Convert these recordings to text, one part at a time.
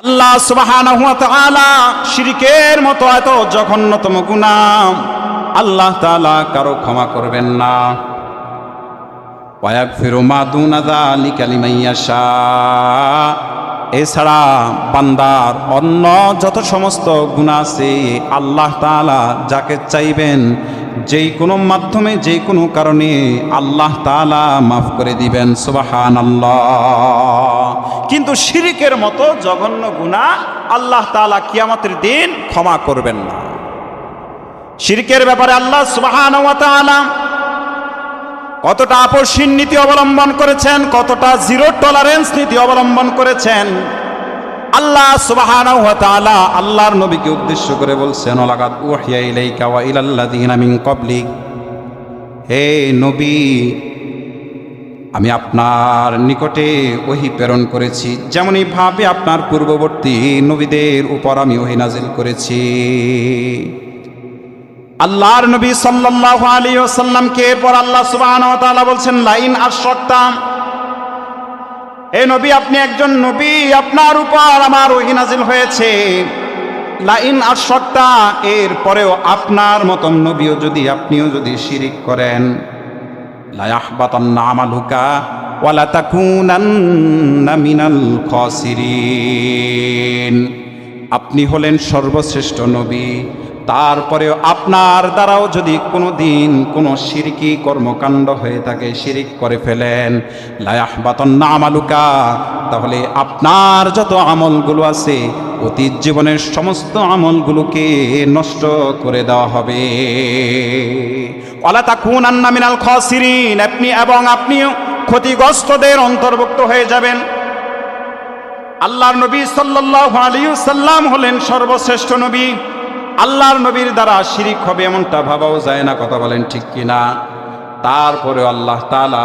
আল্লাহ সুবহানাহু শিরিকের মতো এত জঘন্যতম গুনাহ। আল্লাহ তালা কারও ক্ষমা করবেন না। ওয়াগফিরু মা আদা আলী লিমান ইয়াশা। এছাড়া বান্দার অন্য যত সমস্ত গুণা আছে, আল্লাহ তাআলা যাকে চাইবেন, যেই কোনো মাধ্যমে যে কোনো কারণে আল্লাহ তাআলা মাফ করে দিবেন, সুবহানাল্লাহ। কিন্তু শিরিকের মতো জঘন্য গুণা আল্লাহ তাআলা কিয়ামতের দিন ক্ষমা করবেন না। শিরকের ব্যাপারে আল্লাহ তাআলা কতটা আপসীন নীতি অবলম্বন করেছেন, কতটা জিরো টলারেন্স নীতি অবলম্বন করেছেন। আল্লাহ সুবহানাহু ওয়া তাআলা আল্লাহর নবীকে উদ্দেশ্য করে বলছেন, ওয়ালাকাদ উহিয়া ইলাইকা ওয়া ইলাল্লাযিনা মিন হে নবী, আমি আপনার নিকটে ওহি প্রেরণ করেছি। যেমনই ভাবে আপনার পূর্ববর্তী নবীদের উপর আমি ওহি নাজিল করেছি। আল্লাহর নবী সাল্লাল্লাহু আলাইহি ওয়াসাল্লামকে, এরপর আল্লাহ সুবহানাহু ওয়া তাআলা বলছেন, লাইন আশরাকতাম এ নবী, আপনি একজন নবী, আপনার উপর আমার ওহী নাজিল হয়েছে। লাইন আশরাকতা এর পরেও আপনার মতন নবীও যদি, আপনিও যদি শিরিক করেন। লা ইয়াহবাতান্না আমালুকা ওয়ালা তাকুনান্না মিনাল খাসিরিন। আপনি হলেন সর্বশ্রেষ্ঠ নবী। তারপরেও আপনার দ্বারাও যদি কোনো দিন কোনো শিরকি কর্মকাণ্ড হয়ে থাকে, শিরিক করে ফেলেন লায়াহ বাতন না আমালুকা, তাহলে আপনার যত আমলগুলো আছে, অতীত জীবনের সমস্ত আমলগুলোকে নষ্ট করে দেওয়া হবে। অলা তাকুন আন্না মিনাল খসিরিন, আপনি এবং আপনিও ক্ষতিগ্রস্তদের অন্তর্ভুক্ত হয়ে যাবেন। আল্লাহর নবী সাল্লাল্লাহু আলাইহি সাল্লাম হলেন সর্বশ্রেষ্ঠ নবী। আল্লাহর নবীর দ্বারা শিরিক হবে এমনটা ভাবাও যায় না, কথা বলেন ঠিক কিনা? তারপরে আল্লাহ তাআলা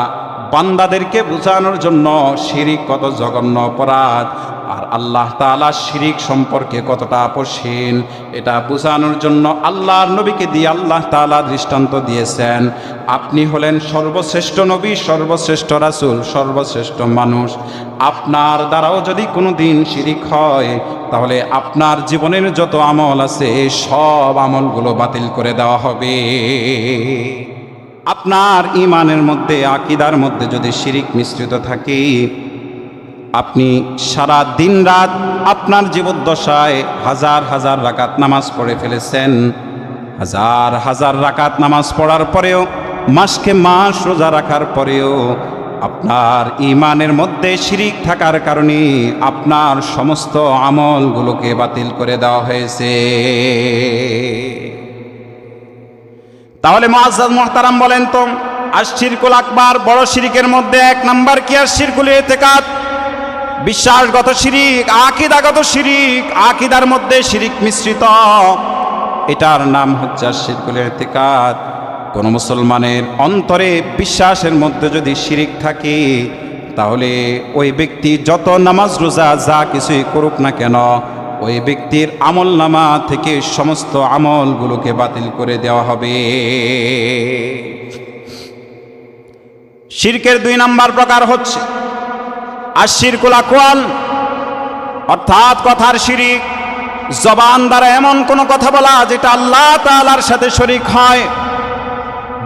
বান্দাদেরকে বোঝানোর জন্য শিরিক কত জঘন্য অপরাধ। আর আল্লাহ তাআলা শিরিক সম্পর্কে কতটা আপসীন, এটা বোঝানোর জন্য আল্লাহর নবীকে দিয়ে আল্লাহ তাআলা দৃষ্টান্ত দিয়েছেন। আপনি হলেন সর্বশ্রেষ্ঠ নবী, সর্বশ্রেষ্ঠ রাসূল, সর্বশ্রেষ্ঠ মানুষ। আপনার দ্বারাও যদি কোনো দিন শিরিক হয়, তাহলে আপনার জীবনের যত আমল আছে, সব আমলগুলো বাতিল করে দেওয়া হবে। আপনার ইমানের মধ্যে, আকিদার মধ্যে যদি শিরিক মিশ্রিত থাকে, আপনি সারা দিন রাত আপনার জীবদ্দশায় হাজার হাজার রাকাত নামাজ পড়ে ফেলেছেন। হাজার হাজার রাকাত নামাজ পড়ার পরেও, মাসকে মাস রোজা রাখার পরেও আপনার ইমানের মধ্যে শিরিক থাকার কারণে আপনার সমস্ত আমলগুলোকে বাতিল করে দেওয়া হয়েছে। তাহলে মুআজ্জাজ মুহতারাম বলেন তো আর শিরকুল আকবার বড় শিরিকের মধ্যে এক নাম্বার কি আশিরকুল এতেকাত? বিশ্বাসগত শিরিক, আকিদাগত শিরিক, আকিদার মধ্যে শিরিক মিশ্রিত। এটার নাম হচ্ছে আশিরকুল এতেকাত। কোন মুসলমানের অন্তরে বিশ্বাসের মধ্যে যদি শিরিক থাকে, তাহলে ওই ব্যক্তি যত নামাজ রোজা যা কিছুই করুক না কেন ওই ব্যক্তির আমল নামা থেকে সমস্ত আমলগুলোকে বাতিল করে দেওয়া হবে। শিরকের দুই নাম্বার প্রকার হচ্ছে আর শিরকুল আকওয়াল, অর্থাৎ কথার শিরিক। জবান দ্বারা এমন কোনো কথা বলা যেটা আল্লাহ তাআলার সাথে শরিক হয়।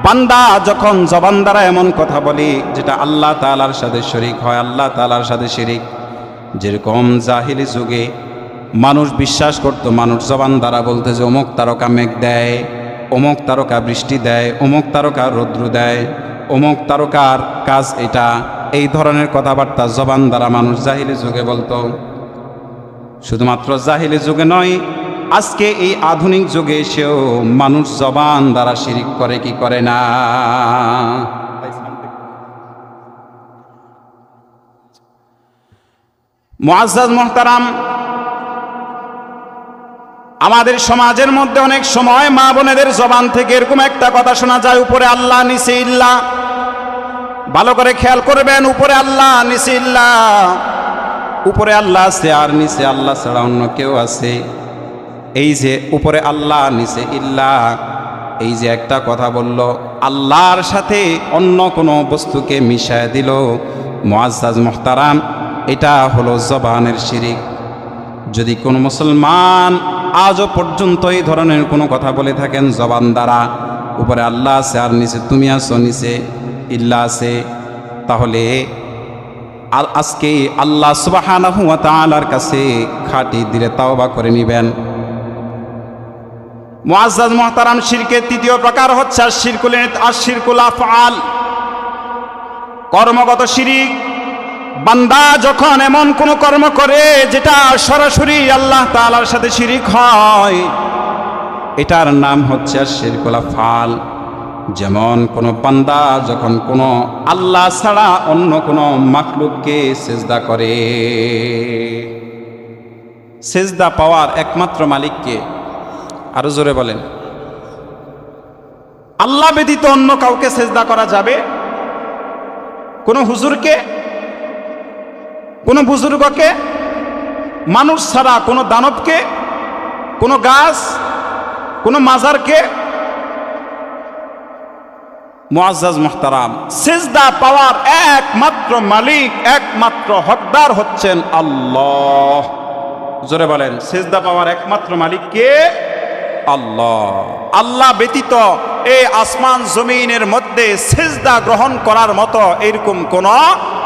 বান্দা যখন জবান দ্বারা এমন কথা বলি যেটা আল্লাহ তাআলার সাথে শরিক হয়, আল্লাহ তালার সাথে শিরিক। যেরকম জাহিলি যুগে মানুষ বিশ্বাস করত, মানুষ জবান দ্বারা বলতে যে অমুক তারকা মেঘ দেয়, অমুক তারকা বৃষ্টি দেয়, অমুক তারকা রৌদ্র দেয়, অমুক তারকার কাজ এটা। এই ধরনের কথাবার্তা জবান দ্বারা মানুষ জাহিলি যুগে বলতো। শুধুমাত্র জাহিলি যুগে নয়, আজকে এই আধুনিক যুগে এসেও মানুষ জবান দ্বারা শিরিক করে কি করে না? মুআজ্জাজ মুহতারাম আমাদের সমাজের মধ্যে অনেক সময় মা বোনেদের জবান থেকে এরকম একটা কথা শোনা যায়, উপরে আল্লাহ, নিচে ইল্লা। ভালো করে খেয়াল করবেন, উপরে আল্লাহ, নিচে ইল্লা। উপরে আল্লাহ আছে আর নিচে আল্লাহ ছাড়া অন্য কেউ আছে। এই যে উপরে আল্লাহ, নিচে ইল্লা, এই যে একটা কথা বলল, আল্লাহর সাথে অন্য কোনো বস্তুকে মিশায় দিল মুআজ্জাজ মুহতারাম, এটা হলো জবানের শিরিক। যদি কোনো মুসলমান আজও পর্যন্ত এই ধরনের কোনো কথা বলে থাকেন জবান দ্বারা। উপরে আল্লাহ আছে আর নিচে তুমি আসো নিচে ইল্লা আছে। তাহলে আল- আজকে আল্লাহ সুবাহানাহু ওয়া তাআলার কাছে খাটি দিলে তাওবা করে নেবেন। মুআজ্জাজ, মুহতারাম শিরকের তৃতীয় প্রকার হচ্ছে আর শিরকুল আর শিরকুল আফআল। কর্মগত শিরিক বান্দা যখন এমন কোনো কর্ম করে যেটা সরাসরি আল্লাহ তালার সাথে শিরিক হয়, এটার নাম হচ্ছে শিরকুল আফআল। যেমন কোনো বান্দা যখন কোনো আল্লাহ ছাড়া অন্য কোনো মাকলুককে সেজদা করে, সেজদা পাওয়ার একমাত্র মালিককে আরও জোরে বলেন। আল্লাহ ব্যতীত অন্য কাউকে সেজদা করা যাবে? কোনো হুজুরকে? কোনো বুজুর্গকে, মানুষ ছাড়া কোনো দানবকে, কোনো গাছ, কোনো মাজারকে, মুআজ্জাজ মুহতারাম, সেজদা পাওয়ার একমাত্র মালিক, একমাত্র হকদার হচ্ছেন আল্লাহ। জোরে বলেন, সেজদা পাওয়ার একমাত্র মালিক কে? আল্লাহ। আল্লাহ ব্যতীত এই আসমান জমিনের মধ্যে সেজদা গ্রহণ করার মতো এরকম কোন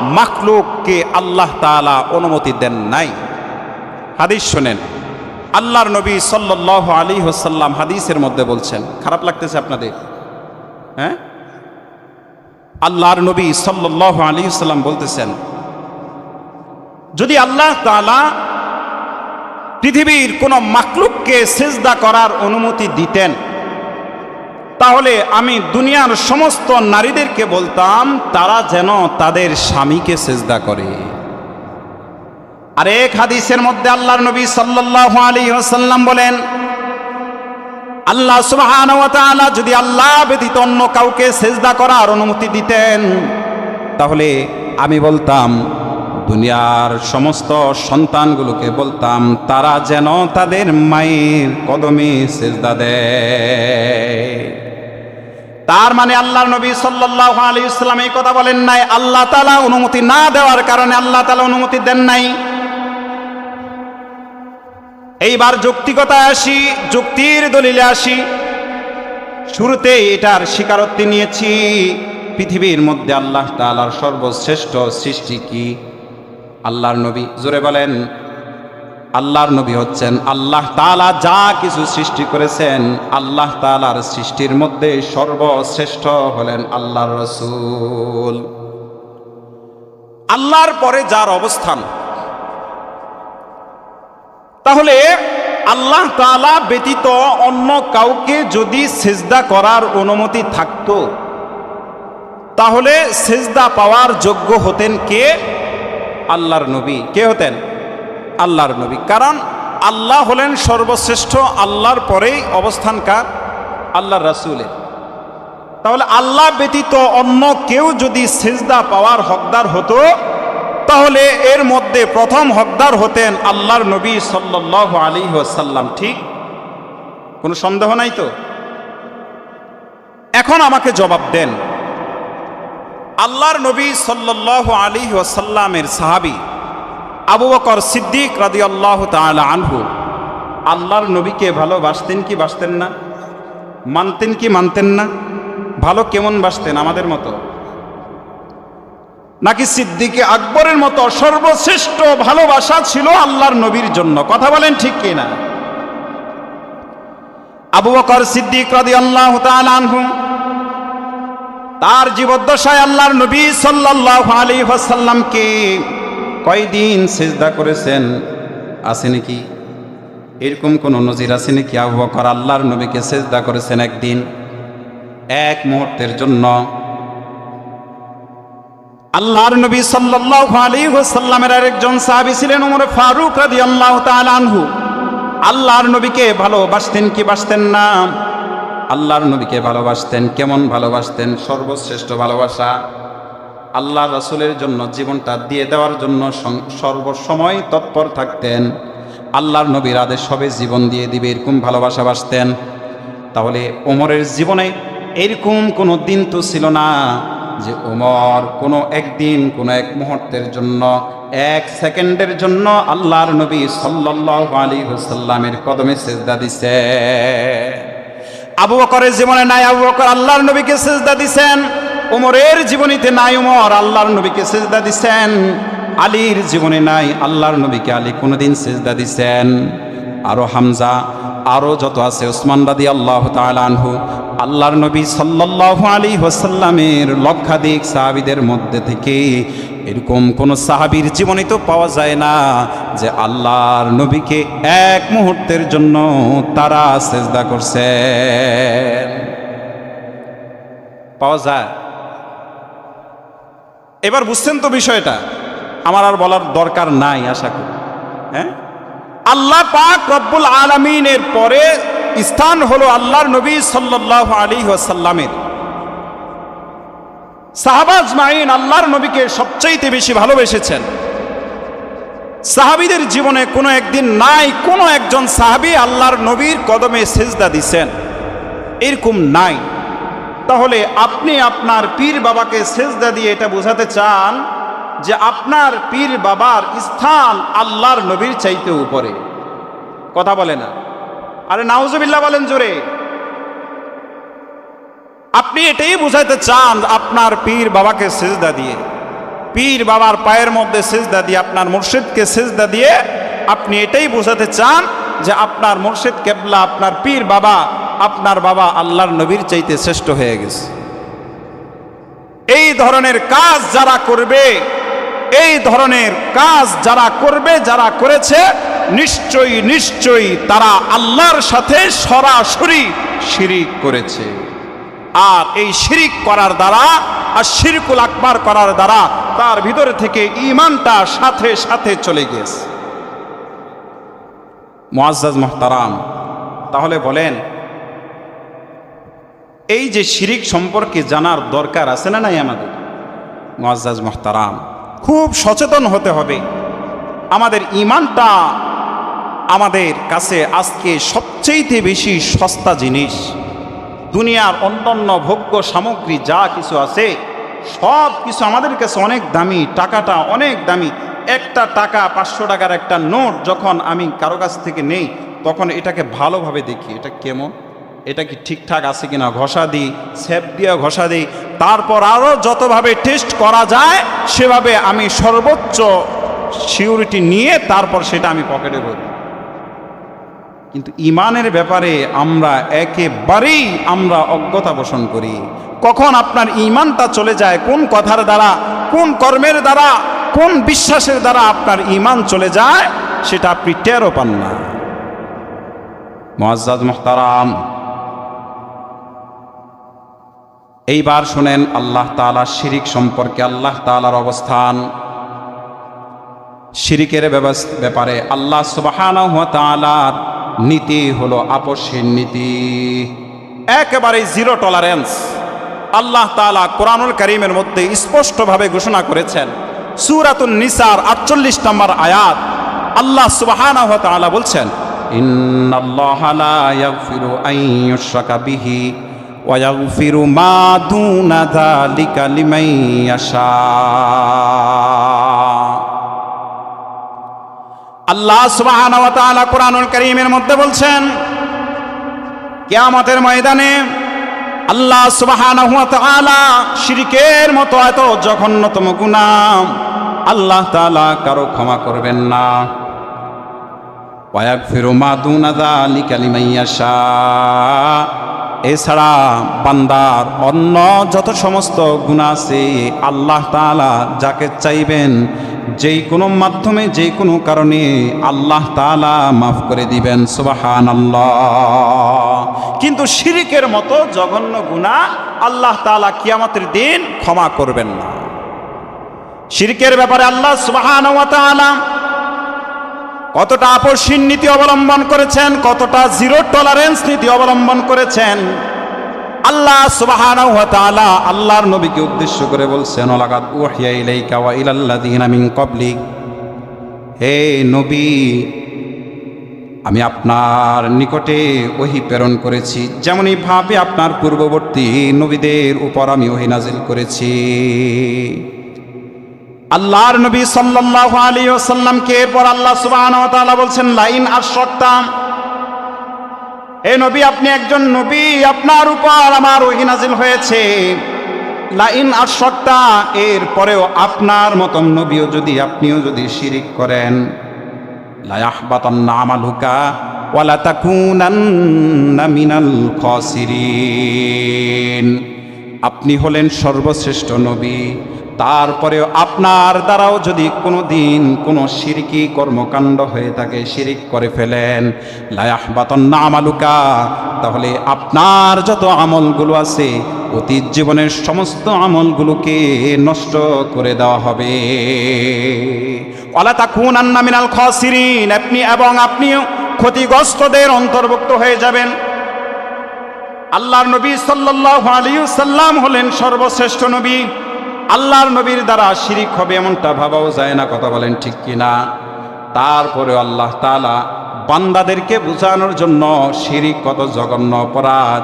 মাকলুককে আল্লাহ তাআলা অনুমতি দেন নাই। হাদিস শোনেন। আল্লাহর নবী সাল্লাল্লাহু আলাইহি ওয়াসাল্লাম হাদিসের মধ্যে বলছেন, খারাপ লাগতেছে আপনাদের? হ্যাঁ? আল্লাহর নবী সাল্লাল্লাহু আলাইহি ওয়াসাল্লাম বলতেছেন, যদি আল্লাহ তাআলা পৃথিবীর কোনো মাকলুককে সেজদা করার অনুমতি দিতেন তাহলে আমি দুনিয়ার সমস্ত নারীদেরকে বলতাম, তারা যেন তাদের স্বামীকে সেজদা করে। আর এক হাদিসের মধ্যে আল্লাহর নবী সাল্লাল্লাহু আলাইহি ওয়াসাল্লাম বলেন, আল্লাহ তাআলা যদি আল্লাহ ব্যতীত অন্য কাউকে সেজদা করার অনুমতি দিতেন, তাহলে আমি বলতাম, দুনিয়ার সমস্ত সন্তানগুলোকে বলতাম, তারা যেন তাদের মায়ের কদমে সেজদা দেয়। তার মানে আল্লাহর নবী সাল্লাল্লাহু আলাইহি ইসলাম এই কথা বলেন নাই, আল্লাহ তাআলা অনুমতি না দেওয়ার কারণে আল্লাহ তালা অনুমতি দেন নাই। এইবার যৌক্তিকতায় আসি, যুক্তির দলিলে আসি। শুরুতে এটার স্বীকারোক্তি নিয়েছি, পৃথিবীর মধ্যে আল্লাহ তাআলার সর্বশ্রেষ্ঠ সৃষ্টি কি? আল্লাহর নবী জোরে বলেন আল্লাহর নবী হচ্ছেন আল্লাহ তাআলা, যা কিছু সৃষ্টি করেছেন আল্লাহ তাআলার সৃষ্টির মধ্যে সর্বশ্রেষ্ঠ হলেন আল্লাহর রসুল। আল্লাহর পরে যার অবস্থান। তাহলে আল্লাহ তাআলা ব্যতীত অন্য কাউকে যদি সেজদা করার অনুমতি থাকতো, তাহলে সেজদা পাওয়ার যোগ্য হতেন কে? আল্লাহর নবী। কে হতেন? আল্লাহর নবী। কারণ আল্লাহ হলেন সর্বশ্রেষ্ঠ, আল্লাহর পরেই অবস্থানকার আল্লাহর রাসূলের। তাহলে আল্লাহ ব্যতীত অন্য কেউ যদি সেজদা পাওয়ার হকদার হতো, তাহলে এর মধ্যে প্রথম হকদার হতেন আল্লাহর নবী সাল্লাল্লাহু আলাইহি ওয়াসাল্লাম। ঠিক? কোনো সন্দেহ নাই তো? এখন আমাকে জবাব দেন। আল্লাহর নবী সাল্লাল্লাহু আলাইহি ওয়াসাল্লামের সাহাবী আবু বকর সিদ্দিক রাদিয়াল্লাহু তাআলা আনহু, আল্লাহর নবীকে ভালোবাসতেন কি বাসতেন না? মানতেন কি মানতেন না? ভালো কেমন বাসতেন আমাদের মতো? নাকি সিদ্দিকে আকবরের মতো সর্বশ্রেষ্ঠ ভালোবাসা ছিল আল্লাহর নবীর জন্য? কথা বলেন ঠিক কিনা? আবু বকর সিদ্দিক রাদিয়াল্লাহু তাআলা আনহু, তার জীবদ্দশায় আল্লাহর নবী সাল্লাল্লাহু আলাইহি ওয়াসাল্লামকে কয়দিন সেজদা করেছেন? আছে নাকি? এরকম কোন নজির আছে নাকি? আবু বকর আল্লাহর নবীকে সেজদা করেছেন একদিন, এক মুহূর্তের জন্য। আল্লাহর নবী সাল্লাল্লাহু আলাইহি ওয়াসাল্লামের আরেকজন সাহাবী ছিলেন ওমর ফারুক রাদিয়াল্লাহু তাআলা আনহু। আল্লাহর নবীকে ভালোবাসতেন কি বাসতেন না? আল্লাহর নবীকে ভালোবাসতেন, কেমন ভালোবাসতেন? সর্বশ্রেষ্ঠ ভালোবাসা। আল্লাহ রাসূলের জন্য জীবনটা দিয়ে দেওয়ার জন্য সর্বসময় তৎপর থাকতেন। আল্লাহর নবীর আদেশ সবে জীবন দিয়ে দিবে, এরকম ভালোবাসা বাসতেন। তাহলে ওমরের জীবনে এরকম কোনো দিন তো ছিল না যে ওমর কোনো একদিন, কোনো এক মুহূর্তের জন্য, এক সেকেন্ডের জন্য আল্লাহর নবী সাল্লাল্লাহু আলাইহি ওয়াসাল্লামের কদমে সেজদা দিছে। আবু বকরের জীবনে নাই, আবু বকর আল্লাহর নবীকে সেজদা দিছেন। ওমরের জীবনীতে নাই ওমর আল্লাহর নবীকে সেজদা দিছেন। আলীর জীবনে নাই, আল্লাহর নবীকে আলী কোনোদিন সেজদা দিছেন। আরও হামজা, আরও যত আছে ওসমান রাদি আল্লাহ আনহু, আল্লাহর নবী সাল্লাল্লাহু আলী ওসাল্লামের লক্ষাধিক সাহাবিদের মধ্যে থেকে এরকম কোন সাহাবীর জীবনে তো পাওয়া যায় না যে আল্লাহর নবীকে এক মুহূর্তের জন্য তারা সেজদা করছে পাওয়া যায়? এবার বুঝছেন তো বিষয়টা? আমার আর বলার দরকার নাই আশা করি। হ্যাঁ? আল্লাহ পাক রব্বুল আলমিনের পরে স্থান হলো আল্লাহর নবী সাল্লাহ আলী ওয়াসাল্লামের। সাহাবাজ মাইন আল্লাহর নবীকে সবচাইতে বেশি ভালোবেসেছেন। সাহাবিদের জীবনে কোনো একদিন নাই, কোনো একজন সাহাবি আল্লাহর নবীর কদমে সেজদা দিছেন। এরকম নাই। তাহলে আপনি আপনার পীর বাবাকে সেজদা দিয়ে এটা বোঝাতে চান যে আপনার পীর বাবার স্থান আল্লাহর নবীর চাইতে উপরে। কথা বলে না। আরে নাউজুবিল্লাহ বলেন জোরে। আপনি এটাই বুঝাইতে চান আপনার পীর বাবাকে সেজদা দিয়ে। পীর বাবার পায়ের মধ্যে সেজদা দিয়ে, আপনার মুর্শিদকে সেজদা দিয়ে আপনি এটাই বোঝাতে চান যে আপনার মুর্শিদ কেবলা, আপনার পীর বাবা আপনার বাবা আল্লাহর নবীর চাইতে শ্রেষ্ঠ হয়ে গেছে। এই ধরনের কাজ যারা করবে, এই ধরনের কাজ যারা করবে, যারা করেছে, নিশ্চয়ই নিশ্চয়ই তারা আল্লাহর সাথে সরাসরি শিরিক করেছে। আর এই শিরিক করার দ্বারা আর শিরকুল আকবার করার দ্বারা তার ভিতরে থেকে ইমানটা সাথে সাথে চলে গেছে। মুআজ্জাজ মোহতারাম, তাহলে বলেন এই যে শিরিক সম্পর্কে জানার দরকার আছে না নাই আমাদের? মুআজ্জাজ মোহতারাম, খুব সচেতন হতে হবে। আমাদের ইমানটা আমাদের কাছে আজকে সবচেয়ে বেশি সস্তা জিনিস। দুনিয়ার অন্যান্য ভোগ্য সামগ্রী যা কিছু আছে, সব কিছু আমাদের কাছে অনেক দামি, টাকাটা অনেক দামি। একটা টাকা পাঁচশো টাকার একটা নোট যখন আমি কারও কাছ থেকে নেই, তখন এটাকে ভালোভাবে দেখি, এটা কেমন? এটা কি ঠিকঠাক আছে কিনা? ঘষা দিই স্যাপ দিয়ে ঘষা দিই, তারপর আরও যতভাবে টেস্ট করা যায়, সেভাবে আমি সর্বোচ্চ সিউরিটি নিয়ে তারপর সেটা আমি পকেটে ভরি। কিন্তু ইমানের ব্যাপারে আমরা একেবারেই আমরা অজ্ঞতা পোষণ করি। কখন আপনার ইমানটা চলে যায়, কোন কথার দ্বারা, কোন কর্মের দ্বারা, কোন বিশ্বাসের দ্বারা আপনার ইমান চলে যায়, সেটা আপনি টেরও পান না। মোয়াজ্জাদ মোহতারাম এইবার শোনেন আল্লাহ তালা শিরিক সম্পর্কে আল্লাহ তালার অবস্থান। শিরিকের ব্যাপারে আল্লাহ সুবাহানাহু ওয়া তাআলার নীতি হলো আপসীন নীতি। একেবারে জিরো টলারেন্স। আল্লাহ তাআলা কোরআনুল করিমের মধ্যে স্পষ্টভাবে ঘোষণা করেছেন, সূরাতুন নিসার আটচল্লিশ নম্বর আয়াত। আল্লাহ সুবহানাহু ওয়া তাআলা বলছেন, ইন্নাল্লাহা ওয়া ইয়াগফিরু মা দুনা যালিকা লিমান ইয়াশা। আল্লাহ সুবহানাহু ওয়া তাআলা কোরআনুল কারীমের মধ্যে বলছেন, কিয়ামতের ময়দানে আল্লাহ সুবহানাহু ওয়া তাআলা শিরকের মতো এত জঘন্যতম গুনাহ আল্লাহ তাআলা কারও ক্ষমা করবেন না। ওয়ায়াগফিরু মা দুনা যালিকা লিমান এছাড়া বান্দার অন্য যত সমস্ত গুণা আছে, আল্লাহ তাআলা যাকে চাইবেন, যেই কোনো মাধ্যমে, যেই কোনো কারণে আল্লাহ তাআলা মাফ করে দিবেন সুবাহান কিন্তু শিরিকের মতো জঘন্য গুণা আল্লাহ তাআলা কিয়ামতের দিন ক্ষমা করবেন না। শিরিকের ব্যাপারে আল্লাহ সুবাহান কতটা আপসীন নীতি অবলম্বন করেছেন, কতটা জিরো টলারেন্স নীতি অবলম্বন করেছেন, আল্লাহ তাআলা আল্লাহর নবীকে উদ্দেশ্য করে বলছেন, ওয়ালাকাদ উহিয়া ইলাইকা ওয়া ইলাল্লাযিনা মিন ক্বাবলিক। হে নবী, আমি আপনার নিকটে ওহি প্রেরণ করেছি। যেমনই ভাবে আপনার পূর্ববর্তী নবীদের উপর আমি ওহি নাজিল করেছি। আল্লাহর নবী সাল্লাল্লাহু আলাইহি ওয়াসাল্লামকে, এরপর আল্লাহ সুবহানাহু ওয়া তাআলা বলছেন, লাইন আশরাকতাম এ নবী, আপনি একজন নবী, আপনার উপর আমার ওহি নাজিল হয়েছে। লাইন আশরাকতা এর পরেও আপনার মতন নবীও যদি, আপনিও যদি শিরিক করেন লায়াহবাতান্না আমালুকা ওয়ালা তাকুনান্না মিনাল খাসিরিন। আপনি হলেন সর্বশ্রেষ্ঠ নবী। তারপরেও আপনার দ্বারাও যদি কোনো দিন কোনো শিরকি কর্মকাণ্ড হয়ে থাকে, শিরিক করে ফেলেন লায়াহবাতান্না আমালুকা, তাহলে আপনার যত আমলগুলো আছে, অতীত জীবনের সমস্ত আমলগুলোকে নষ্ট করে দেওয়া হবে। ওয়ালা তাকুনান্না মিনাল খাসিরিন, আপনি এবং আপনিও ক্ষতিগ্রস্তদের অন্তর্ভুক্ত হয়ে যাবেন। আল্লাহর নবী সাল্লাল্লাহু আলাইহি সাল্লাম হলেন সর্বশ্রেষ্ঠ নবী। আল্লাহর নবীর দ্বারা শিরিক হবে এমনটা ভাবাও যায় না, কথা বলেন ঠিক কিনা? তারপরে আল্লাহ তালা বান্দাদেরকে বোঝানোর জন্য শিরিক কত জঘন্য অপরাধ।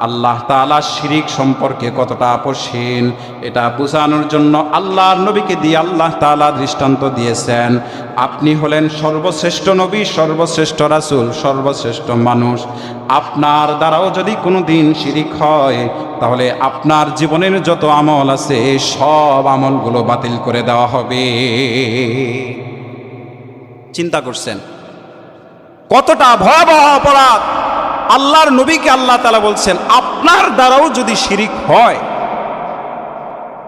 আল্লাহ তাআলা শিরিক সম্পর্কে কতটা আপসীন, এটা বোঝানোর জন্য আল্লাহর নবীকে দিয়ে আল্লাহ তাআলা দৃষ্টান্ত দিয়েছেন। আপনি হলেন সর্বশ্রেষ্ঠ নবী, সর্বশ্রেষ্ঠ রাসূল, সর্বশ্রেষ্ঠ মানুষ। আপনার দ্বারাও যদি কোনো দিন শিরিক হয়, তাহলে আপনার জীবনের যত আমল আছে, সব আমলগুলো বাতিল করে দেওয়া হবে। চিন্তা করছেন, কতটা ভয়াবহ অপরাধ! আল্লাহর নবীকে আল্লাহ তালা বলছেন, আপনার দ্বারাও যদি শিরিক হয়,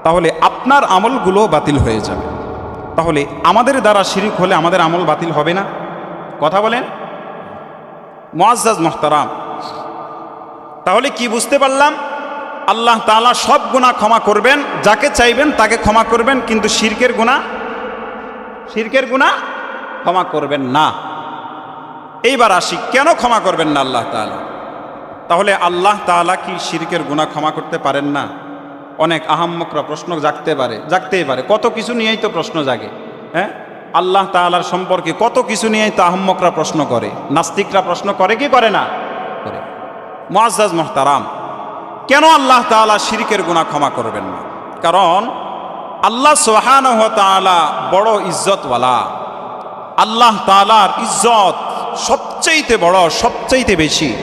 তাহলে আপনার আমলগুলো বাতিল হয়ে যাবে। তাহলে আমাদের দ্বারা শিরিক হলে আমাদের আমল বাতিল হবে না। কথা বলেন? মোয়াজ্জাজ মোহতারাম। তাহলে কি বুঝতে পারলাম? আল্লাহ তাআলা সব গুণা ক্ষমা করবেন, যাকে চাইবেন তাকে ক্ষমা করবেন, কিন্তু শিরকের গুণা শিরকের গুণা ক্ষমা করবেন না। এইবার আসি, কেন ক্ষমা করবেন না আল্লাহ তাআলা? তাহলে আল্লাহ তাআলা কি শিরকের গুণা ক্ষমা করতে পারেন না? অনেক আহাম্মকরা প্রশ্ন জাগতে পারে, জাগতেই পারে। কত কিছু নিয়েই তো প্রশ্ন জাগে হ্যাঁ? আল্লাহ তাআলার সম্পর্কে কত কিছু নিয়েই তো আহাম্মকরা প্রশ্ন করে। নাস্তিকরা প্রশ্ন করে কি করে না? করে। মুআজ্জাজ মোহতারাম, কেন আল্লাহ তাআলা শিরকের গুণা ক্ষমা করবেন না? কারণ আল্লাহ সুবহানাহু ওয়া তাআলা বড় ইজ্জতওয়ালা। আল্লাহ তাআলার ইজ্জত সবচাইতে বড়, সবচাইতে বেশি।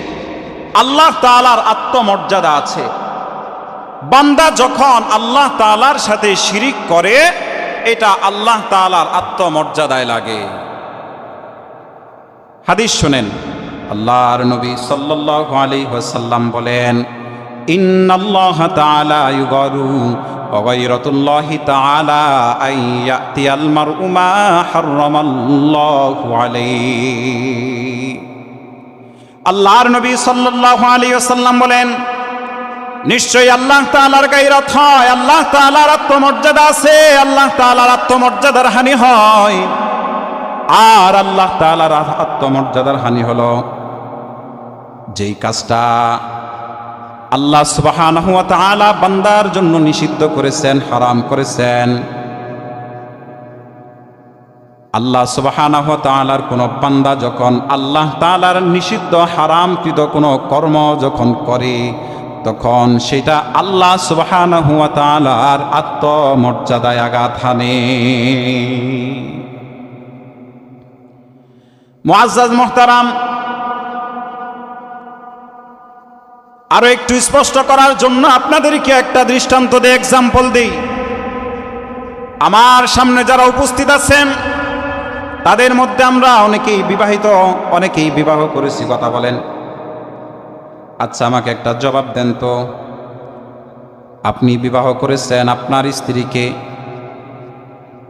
আল্লাহ তালার আত্মমর্যাদা আছে। বান্দা যখন আল্লাহ তালার সাথে শিরিক করে, এটা আল্লাহ তালার আত্মমর্যাদায় লাগে। হাদিস শোনেন। আল্লাহর নবী সাল্লাহ আলী ওয়াসাল্লাম বলেন ইন্নাল্লাহ তাআলা ইউগারু ওয়াগাইরাতুল্লাহি তাআলা আল্লাহর নবী সাল্লাল্লাহু বলেন, নিশ্চয়ই আল্লাহ তাআলার গায়রত হয়, আল্লাহ তাআলার আত্মমর্যাদা আছে, আল্লাহ তাআলার আত্মমর্যাদার হানি হয়। আর আল্লাহ তাআলার আত্মমর্যাদার হানি হলো যেই কাজটা আল্লাহ তাআলা বান্দার জন্য নিষিদ্ধ করেছেন, হারাম করেছেন। আল্লাহ সুবহানাহু ওয়া তাআলার কোন বান্দা যখন আল্লাহ তাআলার নিষিদ্ধ, হারামকৃত কোনো কর্ম যখন করে, তখন সেটা আল্লাহ তাআলার আত্মমর্যাদায় আঘাত হানে। মুআজ্জাজ মুহতারাম আরও একটু স্পষ্ট করার জন্য আপনাদেরকে একটা দৃষ্টান্ত দিয়ে এক্সাম্পল দিই। আমার সামনে যারা উপস্থিত আছেন, তাদের মধ্যে আমরা অনেকেই বিবাহিত, অনেকেই বিবাহ করেছি, কথা বলেন। আচ্ছা আমাকে একটা জবাব দেন তো। আপনি বিবাহ করেছেন আপনার স্ত্রীকে।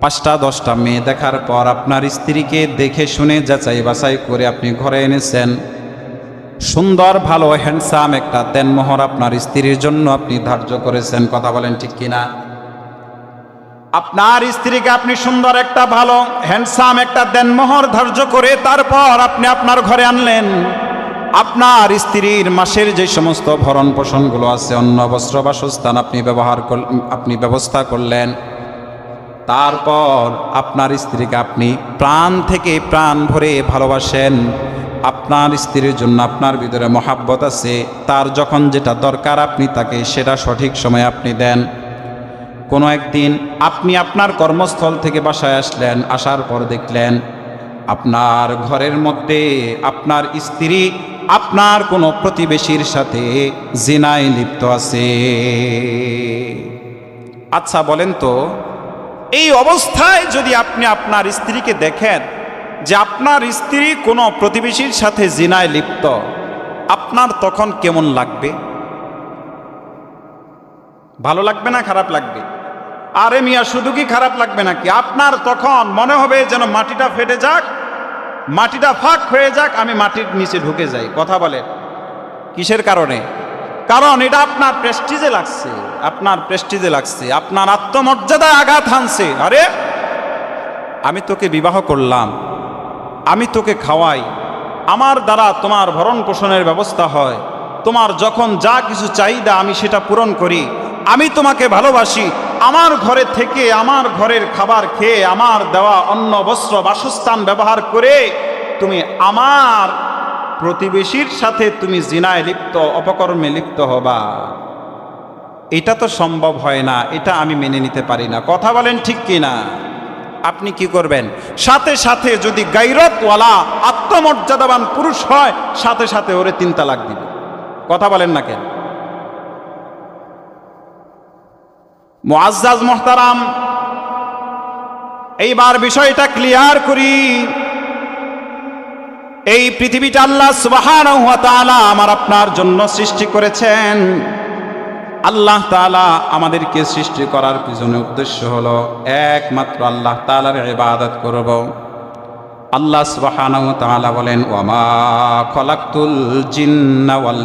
পাঁচটা, দশটা মেয়ে দেখার পর আপনার স্ত্রীকে দেখে শুনে যাচাই বাছাই করে আপনি ঘরে এনেছেন। সুন্দর, ভালো হ্যান্ডসাম একটা দেনমোহর আপনার স্ত্রীর জন্য আপনি ধার্য করেছেন। কথা বলেন ঠিক কিনা? আপনার স্ত্রীকে আপনি সুন্দর একটা, ভালো হ্যান্ডসাম একটা দেনমোহর ধার্য করে তারপর আপনি আপনার ঘরে আনলেন। আপনার স্ত্রীর মাসের যে সমস্ত ভরণ পোষণগুলো আছে অন্য বস্ত্র, বাসস্থান আপনি ব্যবহার আপনি ব্যবস্থা করলেন। তারপর আপনার স্ত্রীকে আপনি প্রাণ থেকে প্রাণ ভরে ভালোবাসেন। আপনার স্ত্রীর জন্য আপনার ভিতরে মহাব্বত আছে, তার যখন যেটা দরকার আপনি তাকে সেটা সঠিক সময় আপনি দেন। কোনো একদিন আপনি আপনার কর্মস্থল থেকে বাসায় আসলেন, আসার পর দেখলেন আপনার ঘরের মধ্যে আপনার স্ত্রী আপনার কোনো প্রতিবেশীর সাথে জিনায় লিপ্ত আছে। আচ্ছা বলেন তো, এই অবস্থায় যদি আপনি আপনার স্ত্রীকে দেখেন যে আপনার স্ত্রী কোনো প্রতিবেশীর সাথে জিনায় লিপ্ত, আপনার তখন কেমন লাগবে? ভালো লাগবে না, খারাপ লাগবে? আরে মিয়া, শুধু কি খারাপ লাগবে নাকি? আপনার তখন মনে হবে যেন মাটিটা ফেটে যাক, মাটিটা ফাঁক হয়ে যাক, আমি মাটির নিচে ঢুকে যাই। কথা বলে। কিসের কারণে? কারণ এটা আপনার প্রেস্টিজে লাগছে, আপনার প্রেস্টিজে লাগছে, আপনার আত্মমর্যাদায় আঘাত হানছে। আরে, আমি তোকে বিবাহ করলাম। আমি তোকে খাওয়াই। আমার দ্বারা তোমার ভরণ পোষণের ব্যবস্থা হয়। তোমার যখন যা কিছু চাহিদা আমি সেটা পূরণ করি, আমি তোমাকে ভালোবাসি। আমার ঘরে থেকে আমার ঘরের খাবার খেয়ে আমার দেওয়া অন্ন, বস্ত্র, বাসস্থান ব্যবহার করে তুমি আমার প্রতিবেশীর সাথে তুমি জিনায় লিপ্ত, অপকর্মে লিপ্ত হবা। এটা তো সম্ভব হয় না, এটা আমি মেনে নিতে পারি না। কথা বলেন ঠিক কি না আপনি কি করবেন? সাথে সাথে যদি গাইরতওয়ালা আত্মমর্যাদাবান পুরুষ হয়, সাথে সাথে ওরে তিন তালাক দিবে। কথা বলেন না কেন? মুআজ্জাজ মোহতারাম, এইবার বিষয়টা ক্লিয়ার করি। এই পৃথিবীটা আল্লাহ তাআলা আমার আপনার জন্য সৃষ্টি করেছেন। আল্লাহ তাআলা আমাদেরকে সৃষ্টি করার পিছনে উদ্দেশ্য হলো একমাত্র আল্লাহ তালার ইবাদত করব। আল্লাহ সুবহানাহু ওয়া তাআলা বলেন, ওয়ামা খলাকতুল জিন্না ওয়াল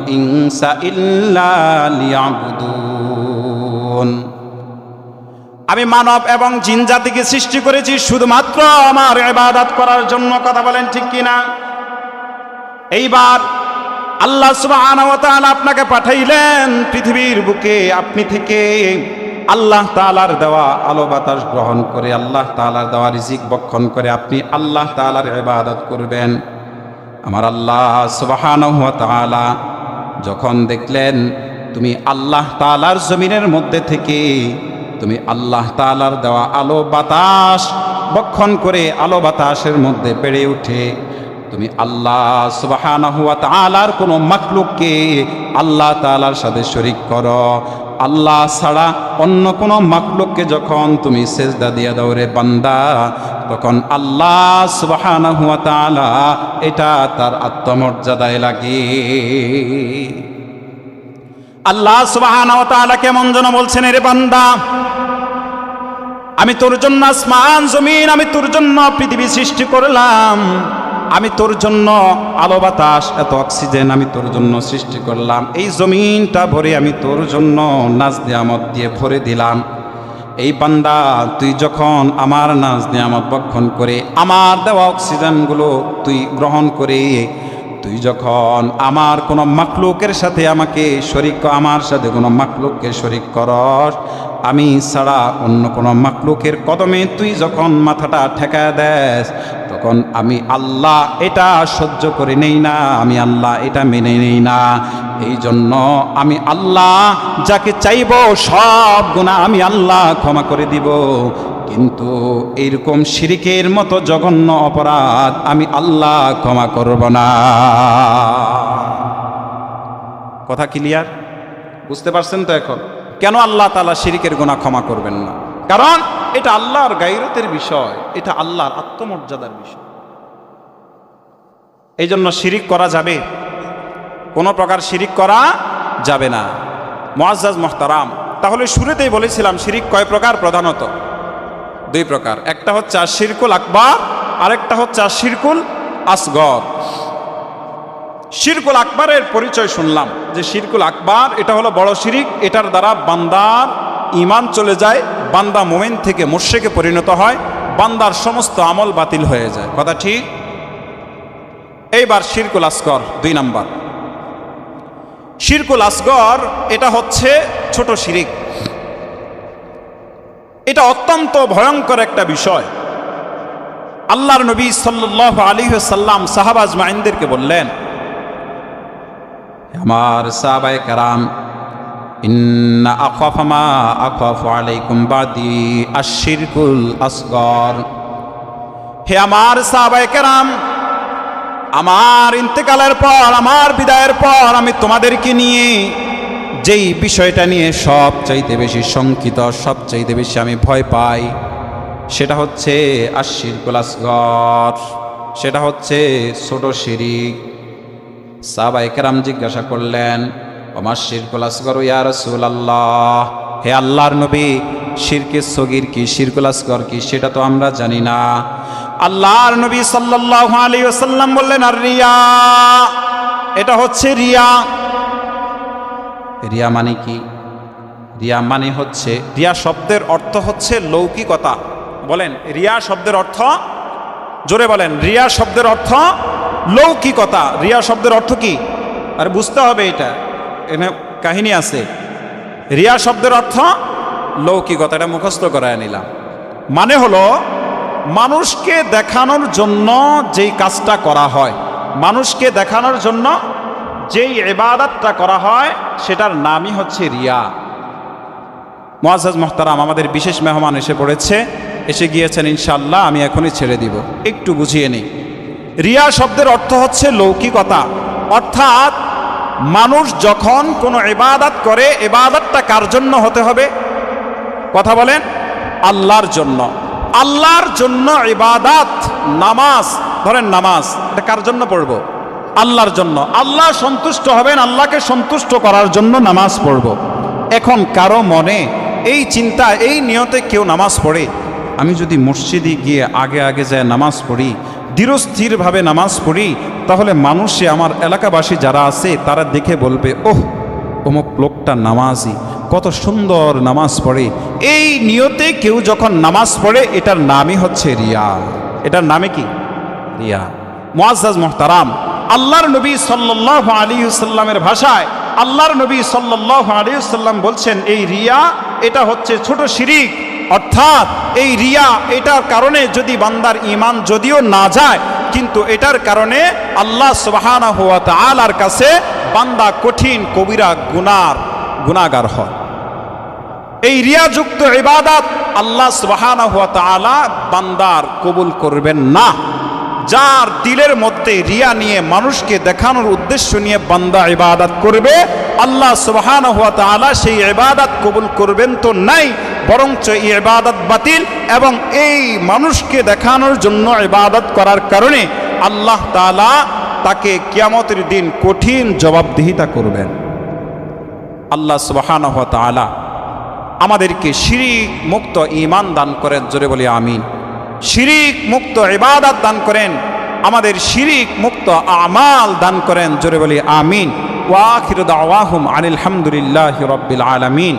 ইল্লা আমি মানব এবং জিন জাতিকে সৃষ্টি করেছি শুধুমাত্র আমার ইবাদত করার জন্য, কথা বলেন ঠিক কিনা? এইবার আল্লাহ আপনাকে পাঠাইলেন পৃথিবীর বুকে। আপনি থেকে আল্লাহ তালার দেওয়া আলো বাতাস গ্রহণ করে, আল্লাহ তালার দেওয়া রিজিক বক্ষণ করে আপনি আল্লাহ তালার ইবাদত করবেন। আমার আল্লাহ সুবহানাহু ওয়া যখন দেখলেন তুমি আল্লাহ তালার জমিনের মধ্যে থেকে তুমি আল্লাহ তালার দেওয়া আলো বাতাস বক্ষণ করে, আলো বাতাসের মধ্যে বেড়ে উঠে তুমি আল্লাহ ওয়া তাআলার কোনো মাখলুককে আল্লাহ তালার সাথে শরীক করো। আল্লাহ ছাড়া অন্য কোনো মাখলুককে যখন তুমি সেজদা দিয়ে দাও রে বান্দা, তখন আল্লাহ সুবহানাহু ওয়া তাআলা এটা তার আত্মমর্যাদায় লাগে। আল্লাহ সুবহানাহু ওয়া তাআলা কেমন যেন বলছেন রে বান্দা, আমি তোর জন্য আসমান, জমিন, আমি তোর জন্য পৃথিবী সৃষ্টি করলাম। আমি তোর জন্য আলো বাতাস, এত অক্সিজেন আমি তোর জন্য সৃষ্টি করলাম। এই জমিনটা ভরে আমি তোর জন্য নাচ নিয়ামত দিয়ে ভরে দিলাম। এই বান্দা, তুই যখন আমার নাচ নিয়ামত বক্ষণ করে আমার দেওয়া অক্সিজেনগুলো তুই গ্রহণ করে, তুই যখন আমার কোনো মাকলুকের সাথে আমাকে শরিক আমার সাথে কোনো মাকলুককে শরিক করস, আমি ছাড়া অন্য কোনো মাকলুকের কদমে তুই যখন মাথাটা ঠেকায় দেস তখন আমি আল্লাহ এটা সহ্য করে নেই না, আমি আল্লাহ এটা মেনে নেই না। এই জন্য আমি আল্লাহ যাকে চাইব সব গুণা আমি আল্লাহ ক্ষমা করে দিব। কিন্তু এইরকম শিরিকের মতো জঘন্য অপরাধ আমি আল্লাহ ক্ষমা করব না। কথা ক্লিয়ার বুঝতে পারছেন তো এখন? কেন আল্লাহ তালা শিরিকের গুণা ক্ষমা করবেন না? কারণ এটা আল্লাহর গাইরতের বিষয়, এটা আল্লাহর আত্মমর্যাদার বিষয়। এই জন্য শিরিক করা যাবে, কোনো প্রকার শিরিক করা যাবে না। মোয়াজ্জাজ মোহতারাম, তাহলে শুরুতেই বলেছিলাম শিরিক কয় প্রকার? প্রধানত দুই প্রকার, একটা হচ্ছে আশিরকুল আকবর, আরেকটা হচ্ছে আশিরকুল আসগর। শিরকুল আকবরের পরিচয় শুনলাম, যে শিরকুল আকবর, এটা হলো বড় শিরিক, এটার দ্বারা বান্দার ইমান চলে যায় বান্দা মোমেন থেকে মোর্শেকে পরিণত হয়, বান্দার সমস্ত আমল বাতিল হয়ে যায়। কথা ঠিক? এইবার শিরকুল আসগর, দুই নাম্বার। শিরকুল আসগর, এটা হচ্ছে ছোট শিরিক। এটা অত্যন্ত ভয়ঙ্কর একটা বিষয়। আল্লাহর নবী সাল্লাহ আলী সাল্লাম সাহাবাজ মাইনদেরকে বললেন আমার সাহাবাই কারাম ইন্না আখাফামা আখাফু আলাইকুম বাদি আশিরকুল আসগর। হে আমার সাহাবাই কারাম, আমার ইন্তেকালের পর, আমার বিদায়ের পর আমি তোমাদেরকে নিয়ে যেই বিষয়টা নিয়ে সবচাইতে বেশি শঙ্কিত, সবচাইতে বেশি আমি ভয় পাই, সেটা হচ্ছে আশির কুলাসগর সেটা হচ্ছে ছোট শিরিক। সাহাবা জিজ্ঞাসা করলেন ওমার শিরকুল আসগর ইয়া রসুল আল্লাহ হে আল্লাহর নবী, শিরকে সগির কি শিরকুল আসগর কি, সেটা তো আমরা জানি না। আল্লাহর নবী সাল্লাল্লাহু আলাইহি ওয়াসাল্লাম বললেন, আর রিয়া, এটা হচ্ছে রিয়া। রিয়া মানে কি? রিয়া মানে হচ্ছে, রিয়া শব্দের অর্থ হচ্ছে লৌকিকতা। বলেন, রিয়া শব্দের অর্থ, জোরে বলেন, রিয়া শব্দের অর্থ লৌকিকতা। রিয়া শব্দের অর্থ কি? আর বুঝতে হবে এটা। এখানে কাহিনী আছে। রিয়া শব্দের অর্থ লৌকিকতা, এটা মুখস্থ করায় নিলাম। মানে হলো, মানুষকে দেখানোর জন্য যেই কাজটা করা হয়, মানুষকে দেখানোর জন্য যেই এবাদতটা করা হয়, সেটার নামই হচ্ছে রিয়া। মোয়াজ মোহতারাম, আমাদের বিশেষ মেহমান এসে পড়েছে, এসে গিয়েছেন ইনশাল্লাহ আমি এখনই ছেড়ে দিব। একটু বুঝিয়ে নিই। রিয়া শব্দের অর্থ হচ্ছে লৌকিকতা, অর্থাৎ মানুষ যখন কোনো এবাদত করে এবাদতটা কার জন্য হতে হবে? কথা বলেন, আল্লাহর জন্য। আল্লাহর জন্য ইবাদাত, নামাজ, ধরেন নামাজ, এটা কার জন্য পড়ব? আল্লাহর জন্য। আল্লাহ সন্তুষ্ট হবেন, আল্লাহকে সন্তুষ্ট করার জন্য নামাজ পড়ব। এখন কারও মনে এই চিন্তা, এই নিয়তে কেউ নামাজ পড়ে? আমি যদি মসজিদে গিয়ে আগে আগে যায় নামাজ পড়ি, দৃঢ়স্থিরভাবে নামাজ পড়ি তাহলে মানুষে আমার এলাকাবাসী যারা আছে, তারা দেখে বলবে, ওহ, অমুক লোকটা নামাজি, কত সুন্দর নামাজ পড়ে। এই নিয়তে কেউ যখন নামাজ পড়ে, এটার নামই হচ্ছে রিয়া। এটার নামে কি? রিয়া। মুআজ্জাজ মোহতারাম। আল্লাহর নবী সাল্লাহ আলী সাল্লামের ভাষায় আল্লাহর নবী সাল্লাহ আলী সাল্লাম বলছেন, এই রিয়া, এটা হচ্ছে ছোট শিরিক অর্থাৎ এই রিয়া এটার কারণে যদি বান্দার ইমান যদিও না যায়, কিন্তু এটার কারণে আল্লাহ সুবাহানা হুয়া তালার কাছে বান্দা কঠিন কবিরা গুনার গুণাগার হয়। এই রিয়াযুক্ত ইবাদাত আল্লাহ সুবাহানা হুয়া তালা বান্দার কবুল করবেন না। যার দিলের মধ্যে রিয়া নিয়ে মানুষকে দেখানোর উদ্দেশ্য নিয়ে বান্দা ইবাদত করবে, আল্লাহ সুবাহান হুয়া তাআলা সেই ইবাদত কবুল করবেন তো নাই, বরঞ্চ ইবাদত বাতিল এবং এই মানুষকে দেখানোর জন্য ইবাদত করার কারণে আল্লাহ তাআলা তাকে কিয়ামতের দিন কঠিন জবাবদিহিতা করবেন। আল্লাহ সুবাহান হুয়া তাআলা আমাদেরকে শিরিক মুক্ত ইমান দান করেন, জোরে বলি আমিন। শিরিক মুক্ত ইবাদাত দান করেন, আমাদের শিরিক মুক্ত আমাল দান করেন, জোরে বলি আমিন। ওয়াখির দাওয়াহুম আনিল রব্বিল আলামিন।